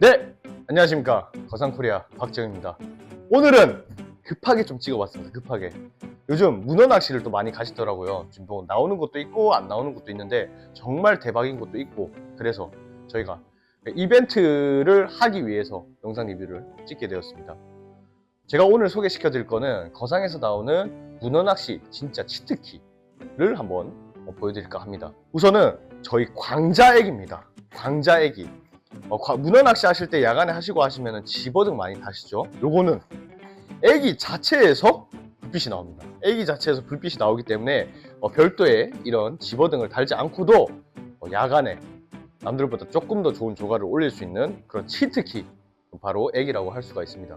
네, 안녕하십니까 거상코리아 박정입니다. 오늘은 급하게 좀 찍어봤습니다. 급하게. 요즘 문어 낚시를 또 많이 가시더라고요. 지금 뭐 나오는 것도 있고 안 나오는 것도 있는데 정말 대박인 것도 있고 그래서 저희가 이벤트를 하기 위해서 영상 리뷰를 찍게 되었습니다. 제가 오늘 소개시켜 드릴 거는 거상에서 나오는 문어 낚시 진짜 치트키를 한번 보여드릴까 합니다. 우선은 저희 광자액입니다. 광자액이 어, 과- 문어 낚시 하실 때 야간에 하시고 하시면 집어등 많이 다시죠. 요거는 애기 자체에서 불빛이 나옵니다. 애기 자체에서 불빛이 나오기 때문에 어, 별도의 이런 집어등을 달지 않고도 어, 야간에 남들보다 조금 더 좋은 조과를 올릴 수 있는 그런 치트키 바로 애기라고 할 수가 있습니다.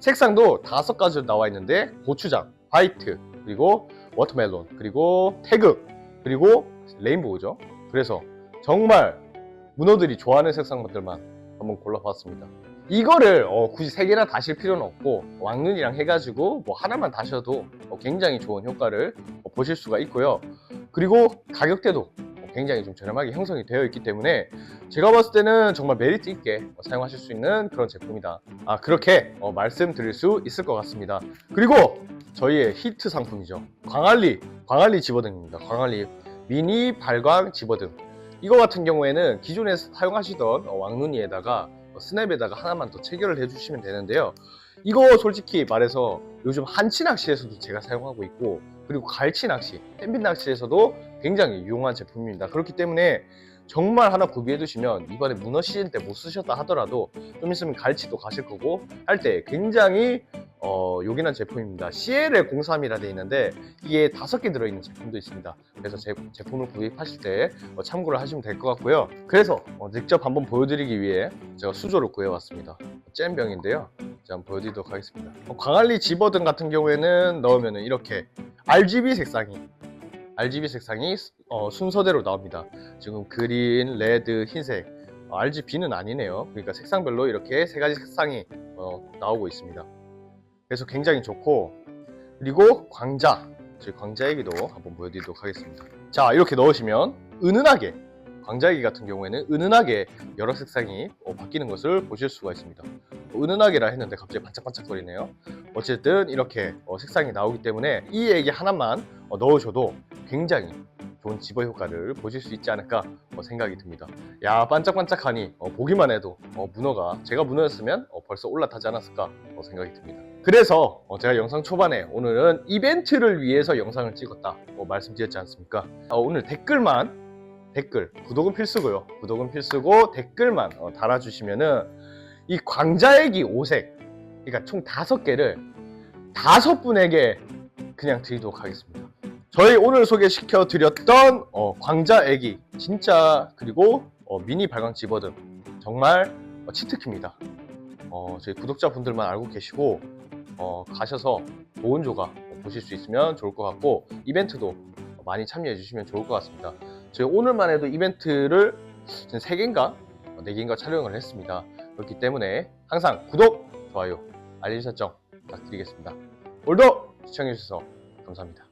색상도 다섯 가지로 나와 있는데 고추장, 화이트, 그리고 워터멜론, 그리고 태극, 그리고 레인보우죠. 그래서 정말 문어들이 좋아하는 색상들만 한번 골라봤습니다. 이거를 어, 굳이 세 개나 다실 필요는 없고 왕눈이랑 해가지고 뭐 하나만 다셔도 어, 굉장히 좋은 효과를 어, 보실 수가 있고요. 그리고 가격대도 어, 굉장히 좀 저렴하게 형성이 되어 있기 때문에 제가 봤을 때는 정말 메리트 있게 어, 사용하실 수 있는 그런 제품이다. 아 그렇게 어, 말씀드릴 수 있을 것 같습니다. 그리고 저희의 히트 상품이죠. 광안리 광안리 집어등입니다. 광안리 미니 발광 집어등. 이거 같은 경우에는 기존에 사용하시던 어, 왕눈이에다가 어, 스냅에다가 하나만 더 체결을 해주시면 되는데요. 이거 솔직히 말해서 요즘 한치 낚시에서도 제가 사용하고 있고 그리고 갈치 낚시, 햇빛 낚시에서도 굉장히 유용한 제품입니다. 그렇기 때문에 정말 하나 구비해 두시면 이번에 문어 시즌 때 못 쓰셨다 하더라도 좀 있으면 갈치도 가실 거고 할 때 굉장히 어, 요긴한 제품입니다. CL의 03이라 되어 있는데 이게 다섯 개 들어있는 제품도 있습니다. 그래서 제, 제품을 구입하실 때 어, 참고를 하시면 될 것 같고요. 그래서 어, 직접 한번 보여드리기 위해 제가 수조를 구해왔습니다. 잼병인데요. 제가 한번 보여드리도록 하겠습니다. 어, 광안리 집어등 같은 경우에는 넣으면 이렇게 RGB 색상이 RGB 색상이 어, 순서대로 나옵니다. 지금 그린, 레드, 흰색 어, RGB는 아니네요. 그러니까 색상별로 이렇게 세 가지 색상이 어, 나오고 있습니다. 그래서 굉장히 좋고 그리고 광자 저희 광자애기도 한번 보여드리도록 하겠습니다. 자 이렇게 넣으시면 은은하게 광자애기 같은 경우에는 은은하게 여러 색상이 어, 바뀌는 것을 보실 수가 있습니다. 은은하게라 했는데 갑자기 반짝반짝거리네요. 어쨌든 이렇게 어, 색상이 나오기 때문에 이 애기 하나만 어, 넣으셔도 굉장히 좋은 집어 효과를 보실 수 있지 않을까 어, 생각이 듭니다. 야 반짝반짝하니 어, 보기만 해도 어, 문어가 제가 문어였으면 어, 벌써 올라타지 않았을까 어, 생각이 듭니다. 그래서 어, 제가 영상 초반에 오늘은 이벤트를 위해서 영상을 찍었다 어, 말씀드렸지 않습니까? 어, 오늘 댓글만 댓글 구독은 필수고요. 구독은 필수고 댓글만 어, 달아주시면은 이 광자애기 5색 그러니까 총 다섯 개를 다섯 분에게 그냥 드리도록 하겠습니다. 저희 오늘 소개시켜 드렸던 어, 광자애기 진짜 그리고 어, 미니 발광 집어등 정말 어, 치트키입니다. 어, 저희 구독자분들만 알고 계시고 어, 가셔서 좋은 조각 보실 수 있으면 좋을 것 같고 이벤트도 많이 참여해 주시면 좋을 것 같습니다. 저희 오늘만 해도 이벤트를 지금 3개인가 4개인가 촬영을 했습니다. 그렇기 때문에 항상 구독, 좋아요, 알림 설정 부탁드리겠습니다. 오늘도 시청해 주셔서 감사합니다.